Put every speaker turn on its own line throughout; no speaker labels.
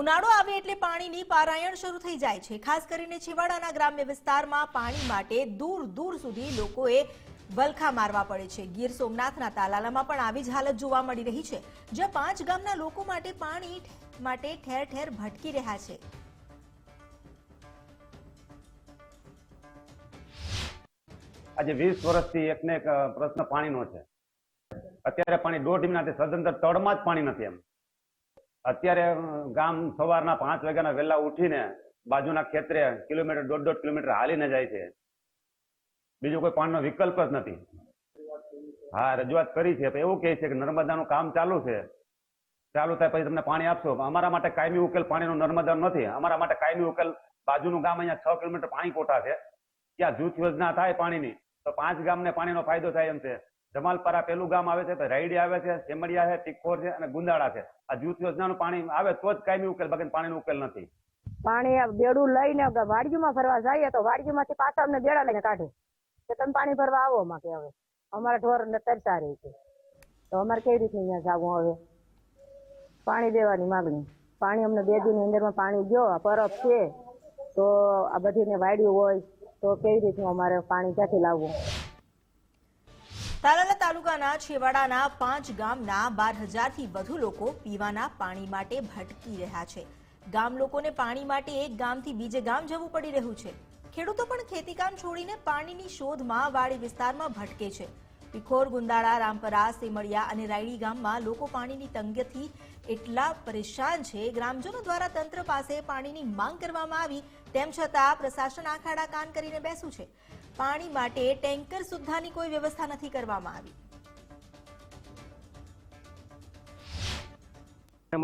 ઉનાળો આવે એટલે પાણીની પારાયણ શરૂ થઈ જાય છે. ખાસ કરીને છેવાડાના ગ્રામ્ય વિસ્તારમાં પાણી માટે દૂર દૂર સુધી લોકોએ વલખા મારવા પડે છે. ગીર સોમનાથના તાલાલામાં પણ આવી જ હાલત જોવા મળી રહી છે, જ્યાં પાંચ ગામના લોકો માટે પાણી માટે ઠેર ઠેર ભટકી રહ્યા છે.
આજે વીસ વર્ષથી એકને એક પ્રશ્ન પાણીનો છે. અત્યારે પાણી દોઢ મહિનાથી સદંતર તળમાં જ પાણી નથી એમ. અત્યારે ગામ સવારના પાંચ વાગ્યાના વહેલા ઉઠીને બાજુના ખેતરે કિલોમીટર દોઢ દોઢ કિલોમીટર હાલીને જાય છે. બીજો કોઈ પાણીનો વિકલ્પ જ નથી. હા, રજૂઆત કરી છે. એવું કહે છે કે નર્મદાનું કામ ચાલુ છે. ચાલુ થાય પછી તમને પાણી આપશો. અમારા માટે કાયમી ઉકેલ પાણીનો નર્મદા નથી. અમારા માટે કાયમી ઉકેલ બાજુનું ગામ અહીંયા છ કિલોમીટર પાણી કોટા છે. ત્યાં જૂથ યોજના થાય પાણીની, તો પાંચ ગામને પાણીનો ફાયદો થાય એમ છે. જમાલપરા પેલું ગામ આવે છે, તો રાયડી આવે છે, સેમડિયા છે, ટીકોર છે અને ગુંદાળા છે. આ જૂથ યોજનાનું પાણી આવે તો જ કાયમી ઉકેલ, બાકી પાણીનો ઉકેલ નથી.
પાણી બેડું લઈને વાડીમાં ફરવા જઈએ તો વાડીમાંથી પાછા અમને બેડા લઈને કાઢે. કે તમે પાણી ભરવા આવો માં કે હવે? અમારા ઢોર ને તરસા રહી છે. તો અમારે કેવી રીતનું અહીંયા જવું હવે? પાણી દેવાની માગણી. પાણી અમને બે દિન અંદરમાં પાણી ગયો પરબ છે, તો આ બધીને વાડ્યું હોય, તો કેવી રીતનું અમારે પાણી ક્યાંથી લાવવું?
તાલાલા તાલુકાના છેવાડાના પાંચ ગામના બાર હજારથી વધુ લોકો પીવાના પાણી માટે ભટકી રહ્યા છે. ગામ લોકોને પાણી માટે એક ગામથી બીજે ગામ જવું પડી રહ્યું છે. ખેડૂતો પણ ખેતીકામ છોડીને પાણીની શોધમાં વાડી વિસ્તારમાં ભટકે છે. પિખોર, ગુંદાળા, રામપરા, સેમળિયા અને રાયડી ગામમાં લોકો પાણીની તંગથી એટલા પરેશાન છે. ગ્રામજનો દ્વારા તંત્ર પાસે પાણીની માંગ કરવામાં આવી, તેમ છતાં પ્રશાસન આખાડા કાન કરીને બેસું છે. પાણી માટે ટેન્કર સુદ્ધાની કોઈ વ્યવસ્થા નથી કરવામાં આવી.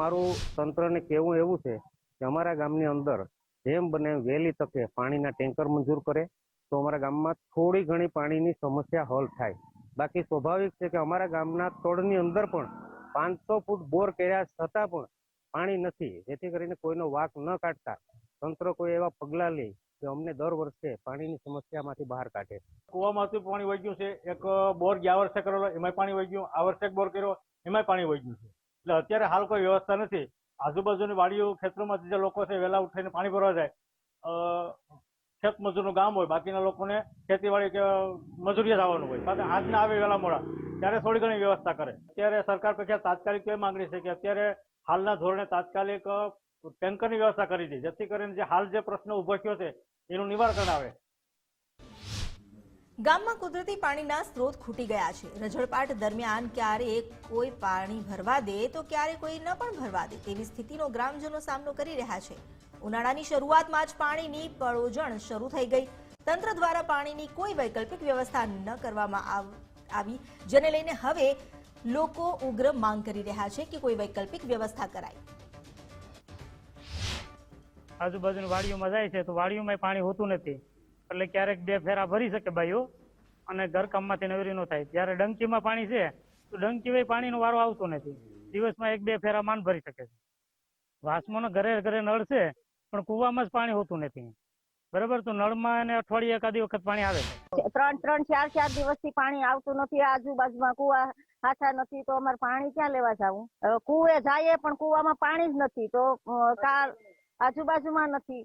મારું તંત્રને કહેવું એવું છે કે અમારા ગામની અંદર જેમ બને વહેલી તકે પાણીના ટેન્કર મંજૂર કરે, તો અમારા ગામમાં થોડી ઘણી પાણીની સમસ્યા હલ થાય. બાકી સ્વાભાવિક છે કે અમારા ગામના તળની અંદર પણ પાંચસો ફૂટ બોર કર્યા છતાં પણ પાણી નથી. જેથી કરીને કોઈનો વાક ન કાઢતા તંત્ર કોઈ એવા પગલાં લે કે અમને દર વર્ષે પાણીની સમસ્યામાંથી બહાર કાઢે
કૂવામાંથી પાણી વહી ગયું છે એક બોર ગયા વર્ષે કરેલો એમાંય પાણી વહી ગયું. આ વર્ષે બોર કર્યો એમાંય પાણી વહી ગયું છે. એટલે અત્યારે હાલ કોઈ વ્યવસ્થા નથી. આજુબાજુની વાડીઓ ખેતરોમાંથી જે લોકો છે વહેલા ઉઠીને પાણી ભરવા જાય અ, ખેત મજૂરનું ગામ હોય બાકીના લોકોને ખેતીવાડી કે મજૂરીએ જવાનું હોય. સાથે આજના આવે વહેલા મોડા ત્યારે થોડી ઘણી વ્યવસ્થા કરે. અત્યારે સરકાર પછી તાત્કાલિક એ માંગણી છે કે અત્યારે હાલના ધોરણે તાત્કાલિક ટેન્કરની વ્યવસ્થા કરી દે. જેથી કરીને જે હાલ જે પ્રશ્ન ઊભો થયો છે, એનું નિવારણ આવે
ગામમાં કુદરતી પાણીના સ્ત્રોત ખૂટી ગયા છે. રજળપાટ દરમિયાન ક્યારે કોઈ પાણી ભરવા દે, તો ક્યારે કોઈ ન પણ ભરવા દે તેવી સ્થિતિનો ગ્રામજનો સામનો કરી રહ્યા છે. ઉનાળાની શરૂઆતમાં જ પાણીની પળોજણ શરૂ થઈ ગઈ. તંત્ર દ્વારા પાણીની કોઈ વૈકલ્પિક વ્યવસ્થા ન કરવામાં આવી, જેને લઈને હવે લોકો ઉગ્ર માંગ કરી રહ્યા છે કે કોઈ વૈકલ્પિક વ્યવસ્થા કરાય.
આજુબાજુની વાડીઓમાં જાય છે, તો વાડીઓમાં પાણી હોતું નથી. એટલે ક્યારેક બે ફેરા ભરી શકે ભાઈઓ અને ઘરકામમાંથી નવરી ન થાય. જ્યારે ડંકીમાં પાણી છે, તો ડંકીમાં પાણીનો વારો આવતો નથી. દિવસમાં એક બે ફેરા માન ભરી શકે છે. વાસમોના ઘરે ઘરે નળ છે, પણ કૂવામાં જ પાણી હોતું નથી. બરાબર? તો નળમાં અને અઠવાડિયે એકાદી વખત પાણી આવે
ત્રણ ત્રણ, ચાર ચાર દિવસથી પાણી આવતું નથી. આજુબાજુમાં કુવા હાથા નથી, તો અમારે પાણી ક્યાં લેવા જવું? કુએ જઈએ પણ કુવામાં પાણી જ નથી. તો કાલ આજુબાજુમાં નથી.